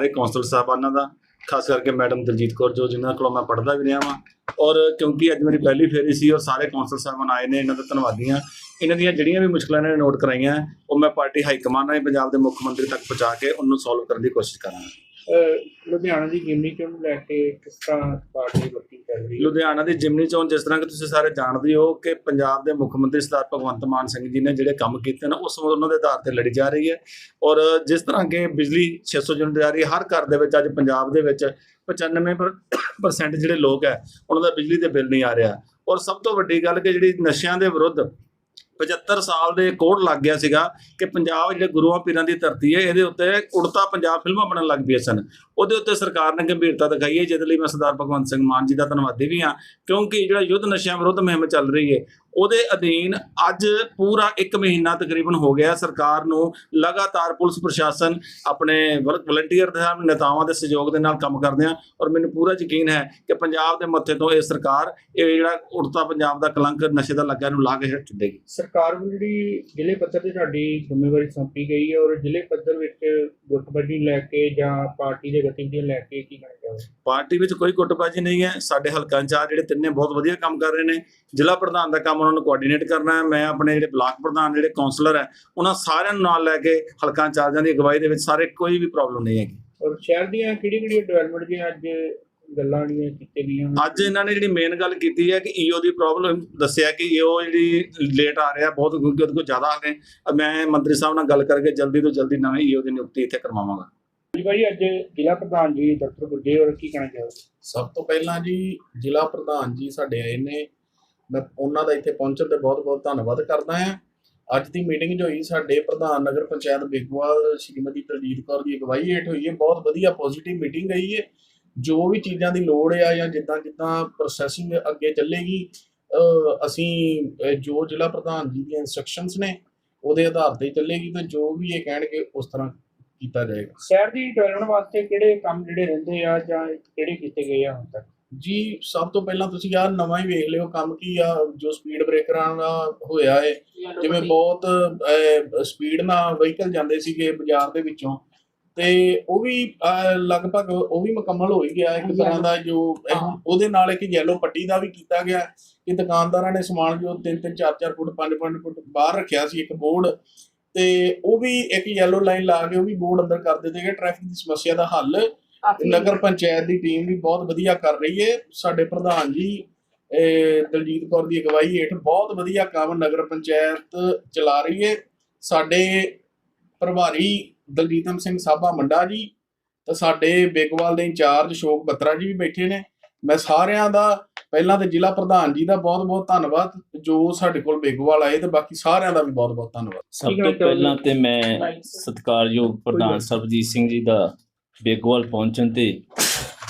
ਸਾਰੇ ਕੌਂਸਲ ਸਾਹਿਬਾਨਾਂ ਦਾ, ਖਾਸ ਕਰਕੇ ਮੈਡਮ ਦਲਜੀਤ ਕੌਰ ਜੋ ਜਿਨ੍ਹਾਂ ਕੋਲੋਂ ਮੈਂ ਪੜ੍ਹਦਾ ਵੀ ਰਿਹਾ ਵਾਂ। ਔਰ ਕਿਉਂਕਿ ਅੱਜ ਮੇਰੀ ਪਹਿਲੀ ਫੇਰੀ ਸੀ ਔਰ ਸਾਰੇ ਕੌਂਸਲ ਸਾਹਿਬਾਨ ਆਏ ਨੇ ਇਹਨਾਂ ਦਾ ਧੰਨਵਾਦੀਆਂ ਇਹਨਾਂ ਦੀਆਂ ਜਿਹੜੀਆਂ ਵੀ ਮੁਸ਼ਕਲਾਂ ਇਹਨਾਂ ਨੇ ਨੋਟ ਕਰਾਈਆਂ, ਉਹ ਮੈਂ ਪਾਰਟੀ ਹਾਈ ਕਮਾਂਡ ਨਾਲ ਪੰਜਾਬ ਦੇ ਮੁੱਖ ਮੰਤਰੀ ਤੱਕ ਪਹੁੰਚਾ ਕੇ ਉਹਨੂੰ ਸੋਲਵ ਕਰਨ ਦੀ ਕੋਸ਼ਿਸ਼ ਕਰਾਂਗਾ। ਲੁਧਿਆਣਾ ਦੀ ਜਿਮਨੀ ਨੂੰ ਲੈ ਕੇ ਕਿਸ ਤਰ੍ਹਾਂ ਪਾਰਟੀ ਲੁਧਿਆਣਾ ਦੀ ਜਿਮਨੀ ਚੋਣ ਜਿਸ ਤਰ੍ਹਾਂ ਕਿ ਤੁਸੀਂ ਸਾਰੇ ਜਾਣਦੇ ਹੋ ਕਿ ਪੰਜਾਬ ਦੇ ਮੁੱਖ ਮੰਤਰੀ ਸਰਦਾਰ ਭਗਵੰਤ ਮਾਨ ਸਿੰਘ ਜੀ ਨੇ ਜਿਹੜੇ ਕੰਮ ਕੀਤੇ ਨੇ, ਉਸ ਉਹਨਾਂ ਦੇ ਆਧਾਰ ਤੇ ਲੜੀ ਜਾ ਰਹੀ ਹੈ। ਔਰ ਜਿਸ ਤਰ੍ਹਾਂ ਕਿ ਬਿਜਲੀ 600 ਯੂਨਿਟ ਜਾ ਰਹੀ ਹੈ, ਹਰ ਘਰ ਦੇ ਵਿੱਚ ਅੱਜ ਪੰਜਾਬ ਦੇ ਵਿੱਚ 95% ਜਿਹੜੇ ਲੋਕ ਹੈ, ਉਹਨਾਂ ਦਾ ਬਿਜਲੀ ਦੇ ਬਿੱਲ ਨਹੀਂ ਆ ਰਿਹਾ। ਔਰ ਸਭ ਤੋਂ ਵੱਡੀ ਗੱਲ ਕਿ ਜਿਹੜੀ ਨਸ਼ਿਆਂ ਦੇ ਵਿਰੁੱਧ 75 ਸਾਲ ਦੇ ਕੋਡ ਲੱਗ ਗਿਆ ਸੀਗਾ ਕਿ ਪੰਜਾਬ ਜਿਹੜੇ ਗੁਰੂਆਂ ਪੀਰਾਂ ਦੀ ਧਰਤੀ ਹੈ, ਇਹਦੇ ਉੱਤੇ ਉੜਤਾ ਪੰਜਾਬ ਫਿਲਮਾਂ ਬਣਨ ਲੱਗ ਪਈਆਂ ਸਨ। ਉਹਦੇ ਉੱਤੇ ਸਰਕਾਰ ਨੇ ਗੰਭੀਰਤਾ ਦਿਖਾਈ ਹੈ, ਜਿਹਦੇ ਲਈ ਮੈਂ ਸਰਦਾਰ ਭਗਵੰਤ ਸਿੰਘ ਮਾਨ ਜੀ ਦਾ ਧੰਨਵਾਦੀ ਵੀ ਹਾਂ, ਕਿਉਂਕਿ ਜਿਹੜਾ ਯੁੱਧ ਨਸ਼ਿਆਂ ਵਿਰੁੱਧ ਮੁਹਿੰਮ ਚੱਲ ਰਹੀ ਹੈ ਉਹਦੇ ਅਧੀਨ ਅੱਜ ਪੂਰਾ 1 ਮਹੀਨਾ ਤਕਰੀਬਨ ਹੋ ਗਿਆ ਸਰਕਾਰ ਨੂੰ ਲਗਾਤਾਰ ਪੁਲਿਸ ਪ੍ਰਸ਼ਾਸਨ ਆਪਣੇ ਵਲੰਟੀਅਰ ਦੇ ਨਾਲ ਨੇਤਾਵਾਂ ਦੇ ਸਹਿਯੋਗ ਦੇ ਨਾਲ ਕੰਮ ਕਰਦੇ ਆ ਔਰ ਮੈਨੂੰ ਪੂਰਾ ਯਕੀਨ ਹੈ ਕਿ ਪੰਜਾਬ ਦੇ ਮੱਥੇ ਤੋਂ ਇਹ ਸਰਕਾਰ ਇਹ ਜਿਹੜਾ ਉੜਤਾ ਪੰਜਾਬ ਦਾ ਕਲੰਕ ਨਸ਼ੇ ਦਾ ਲੱਗਾ ਨੂੰ ਲਾ ਕੇ ਛੱਡੇਗੀ। ਸਰਕਾਰ ਨੂੰ ਜਿਹੜੀ ਜ਼ਿਲ੍ਹੇ ਪੱਧਰ ਤੇ ਤੁਹਾਡੀ ਜ਼ਿੰਮੇਵਾਰੀ ਸੌਂਪੀ ਗਈ ਹੈ ਔਰ ਜ਼ਿਲ੍ਹੇ ਪੱਧਰ ਵਿੱਚ ਗੁੱਟਬਾਜ਼ੀ ਲੈ ਕੇ ਜਾਂ ਪਾਰਟੀ ਦੇ ਗਤੀਵਿਧੀਆਂ ਲੈ ਕੇ ਕੀ ਕਹਿਣਾ ਚਾਹੋਗੇ? ਪਾਰਟੀ ਵਿੱਚ ਕੋਈ ਗੁੱਟਬਾਜ਼ੀ ਨਹੀਂ ਹੈ ਸਾਡੇ ਹਲਕਾ ਇੰਚਾਰਜ ਜਿਹੜੇ ਤਿੰਨੇ ਬਹੁਤ ਵਧੀਆ ਕੰਮ ਕਰ ਰਹੇ ਨੇ ਜ਼ਿਲ੍ਹਾ ਪ੍ਰਧਾਨ ਦਾ ਕੰਮ ਉਹਨਾਂ ਨੂੰ ਕੋਆਰਡੀਨੇਟ ਕਰਨਾ ਹੈ। ਮੈਂ ਆਪਣੇ ਜਿਹੜੇ ਬਲਾਕ ਪ੍ਰਧਾਨ ਜਿਹੜੇ ਕਾਉਂਸਲਰ ਹੈ ਉਹਨਾਂ ਸਾਰਿਆਂ ਨੂੰ ਨਾਲ ਲੈ ਕੇ ਹਲਕਾ ਇੰਚਾਰਜਾਂ ਦੀ ਅਗਵਾਈ ਦੇ ਵਿੱਚ ਸਾਰੇ ਕੋਈ ਵੀ ਪ੍ਰੋਬਲਮ ਨਹੀਂ ਹੈਗੀ। ਔਰ ਸ਼ਹਿਰ ਦੀਆਂ ਕਿਹੜੀ ਕਿਹੜੀ ਡਿਵੈਲਪਮੈਂਟ ਦੀਆਂ ਅੱਜ ਗੱਲਾਂ ਜਿਹੜੀਆਂ ਕੀਤੀਆਂ ਗਈਆਂ? ਅੱਜ ਇਹਨਾਂ ਨੇ ਜਿਹੜੀ ਮੇਨ ਗੱਲ ਕੀਤੀ ਹੈ ਕਿ ਈਓ ਦੀ ਪ੍ਰੋਬਲਮ ਦੱਸਿਆ ਕਿ ਈਓ ਜਿਹੜੀ ਲੇਟ ਆ ਰਿਹਾ ਬਹੁਤ ਕਿਉਂਕਿ ਉਹਦੇ ਕੋਲ ਜ਼ਿਆਦਾ ਆ ਗਏ। ਮੈਂ ਮੰਤਰੀ ਸਾਹਿਬ ਨਾਲ ਗੱਲ ਕਰਕੇ ਜਲਦੀ ਤੋਂ ਜਲਦੀ ਨਵੇਂ ਈਓ ਦੀ ਨਿਯੁਕਤੀ ਇੱਥੇ ਕਰਵਾਵਾਂਗਾ। ਜੀ ਭਾਈ ਅੱਜ ਜ਼ਿਲ੍ਹਾ ਪ੍ਰਧਾਨ ਜੀ ਦਫ਼ਤਰ ਪੁੱਜੇ ਔਰ ਕੀ ਕਹਿਣਾ ਚਾਹੋਗੇ? ਸਭ ਤੋਂ ਪਹਿਲਾਂ ਜੀ ਜ਼ਿਲ੍ਹਾ ਪ੍ਰਧਾਨ ਜੀ ਸਾਡੇ ਆਏ ਨੇ ਮੈਂ ਉਹਨਾਂ ਦਾ ਇੱਥੇ ਪਹੁੰਚਣ ਤੇ ਬਹੁਤ-ਬਹੁਤ ਧੰਨਵਾਦ ਕਰਦਾ ਹਾਂ। ਅੱਜ ਦੀ ਮੀਟਿੰਗ ਜੋ ਹੋਈ ਸਾਡੇ ਪ੍ਰਧਾਨ ਨਗਰ ਪੰਚਾਇਤ ਬੇਗਵਾਲ, ਸ਼੍ਰੀਮਤੀ ਦਲਜੀਤ ਕੌਰ ਦੀ ਅਗਵਾਈ ਹੇਠ ਹੋਈ ਹੈ। ਬਹੁਤ ਵਧੀਆ ਪੋਜ਼ਿਟਿਵ ਮੀਟਿੰਗ ਗਈ ਹੈ ਜੋ ਵੀ ਚੀਜ਼ਾਂ ਦੀ ਲੋੜ ਆ ਜਾਂ ਜਿੱਦਾਂ ਜਿੱਦਾਂ ਪ੍ਰੋਸੈਸਿੰਗ ਅੱਗੇ ਚੱਲੇਗੀ ਅਸੀਂ ਜੋ ਜ਼ਿਲ੍ਹਾ ਪ੍ਰਧਾਨ ਜੀ ਦੀਆਂ ਇਨਸਟਰਕਸ਼ਨਸ ਨੇ, ਉਹਦੇ ਆਧਾਰ ਤੇ ਚੱਲੇਗੀ ਤੇ ਜੋ ਵੀ ਇਹ ਕਹਿਣਗੇ, ਉਸ ਤਰ੍ਹਾਂ ਕੀਤਾ ਜਾਏਗਾ। ਸ਼ਹਿਰ ਦੀ ਡਿਵੈਲਪਮੈਂਟ ਵਾਸਤੇ ਕਿਹੜੇ ਕੰਮ ਜਿਹੜੇ ਰਹਿੰਦੇ ਆ ਜਾਂ ਕਿਹੜੇ ਕੀਤੇ ਗਏ ਆ ਹੁਣ ਤੱਕ? ਜੀ ਸਭ ਤੋਂ ਪਹਿਲਾਂ ਤੁਸੀਂ ਯਾਰ ਨਵਾਂ ਹੀ ਵੇਖ ਲਿਓ ਕੰਮ ਕੀ ਆ ਜੋ ਸਪੀਡ ਬ੍ਰੇਕਰਾਂ ਦਾ ਹੋਇਆ ਏ। ਜਿਵੇਂ ਬਹੁਤ ਸਪੀਡ ਨਾਲ ਵਹੀਕਲ ਜਾਂਦੇ ਸੀਗੇ ਬਾਜ਼ਾਰ ਦੇ ਵਿੱਚੋਂ। ਤੇ ਉਹ ਵੀ ਲਗਭਗ ਉਹ ਵੀ ਮੁਕੰਮਲ ਹੋ ਹੀ ਗਿਆ ਇੱਕ ਤਰ੍ਹਾਂ ਦਾ ਜੋ ਉਹਦੇ ਨਾਲ ਇੱਕ ਯੈਲੋ ਪੱਟੀ ਦਾ ਵੀ ਕੀਤਾ ਗਿਆ ਕਿ ਦੁਕਾਨਦਾਰਾਂ ਨੇ ਸਮਾਨ ਜੋ 3 3 4 4 ਫੁੱਟ 5 5 ਫੁੱਟ ਬਾਹਰ ਰੱਖਿਆ ਸੀ ਇੱਕ ਬੋਰਡ। ਤੇ ਉਹ ਵੀ ਇੱਕ ਯੈਲੋ ਲਾਈਨ ਲਾ ਕੇ ਉਹ ਵੀ ਬੋਰਡ ਅੰਦਰ ਕਰ ਦਿੱਤੇ ਗਏ। ਟ੍ਰੈਫਿਕ ਦੀ ਸਮੱਸਿਆ ਦਾ ਹੱਲ ਨਗਰ ਪੰਚਾਇਤ ਦੀ ਟੀਮ ਵੀ ਬਹੁਤ ਵਧੀਆ ਕਰ ਰਹੀ ਹੈ ਸਾਡੇ ਪ੍ਰਧਾਨ ਜੀ ਇਹ ਦਲਜੀਤ ਕੌਰ ਦੀ ਅਗਵਾਈ ਹੇਠ ਬਹੁਤ ਵਧੀਆ ਕੰਮ ਨਗਰ ਪੰਚਾਇਤ ਚਲਾ ਰਹੀ ਹੈ ਸਾਡੇ ਪ੍ਰਭਾਰੀ ਦਲਜੀਤਮ ਸਿੰਘ ਸਾਬਾ ਮੰਡਾ ਜੀ ਤੇ ਸਾਡੇ ਬੇਗਵਾਲ ਦੇ ਇੰਚਾਰਜ ਸ਼ੋਕ ਬੱਤਰਾ ਜੀ ਵੀ ਬੈਠੇ ਨੇ। ਮੈਂ ਸਾਰਿਆਂ ਦਾ ਪਹਿਲਾਂ ਤੇ ਜ਼ਿਲ੍ਹਾ ਪ੍ਰਧਾਨ ਜੀ ਦਾ ਬਹੁਤ ਬਹੁਤ ਧੰਨਵਾਦ ਜੋ ਸਾਡੇ ਕੋਲ ਬੇਗਵਾਲ ਆਏ ਤੇ ਬਾਕੀ ਸਾਰਿਆਂ ਦਾ ਵੀ ਬਹੁਤ ਬਹੁਤ ਧੰਨਵਾਦ। ਸਭ ਤੋਂ। ਪਹਿਲਾਂ ਤੇ ਮੈਂ. ਸਤਿਕਾਰਯੋਗ ਪ੍ਰਧਾਨ ਸਰਬਜੀਤ ਸਿੰਘ ਜੀ ਦਾ ਬੇਗੋਵਾਲ ਪਹੁੰਚਣ ਤੇ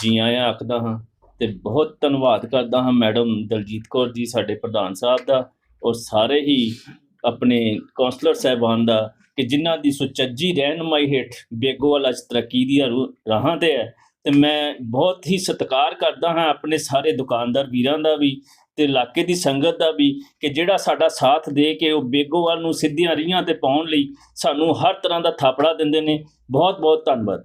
ਜੀ ਆਇਆਂ ਆਖਦਾ ਹਾਂ ਤੇ ਬਹੁਤ ਧੰਨਵਾਦ ਕਰਦਾ ਹਾਂ ਮੈਡਮ ਦਲਜੀਤ ਕੌਰ ਜੀ ਸਾਡੇ ਪ੍ਰਧਾਨ ਸਾਹਿਬ ਦਾ ਔਰ ਸਾਰੇ ਹੀ ਆਪਣੇ ਕਾਉਂਸਲਰ ਸਾਹਿਬਾਨ ਦਾ ਕਿ ਜਿਨ੍ਹਾਂ ਦੀ ਸੁਚੱਜੀ ਰਹਿਨਮਾਈ ਹੇਠ ਬੇਗੋਵਾਲ ਅੱਜ ਤਰੱਕੀ ਦੀਆਂ ਰੂ- ਰਾਹਾਂ ਤੇ ਹੈ। ਤੇ ਮੈਂ ਬਹੁਤ ਹੀ ਸਤਿਕਾਰ ਕਰਦਾ ਹਾਂ ਆਪਣੇ ਸਾਰੇ ਦੁਕਾਨਦਾਰ ਵੀਰਾਂ ਦਾ ਵੀ ਤੇ ਇਲਾਕੇ ਦੀ ਸੰਗਤ ਦਾ ਵੀ ਕਿ ਜਿਹੜਾ ਸਾਡਾ ਸਾਥ ਦੇ ਕੇ ਉਹ ਬੇਗੋਵਾਲ ਨੂੰ ਸਿੱਧੀਆਂ ਰੀਹਾਂ ਤੇ ਪਾਉਣ ਲਈ ਸਾਨੂੰ ਹਰ ਤਰ੍ਹਾਂ ਦਾ ਥਾਪੜਾ ਦਿੰਦੇ ਨੇ। ਬਹੁਤ ਬਹੁਤ ਧੰਨਵਾਦ।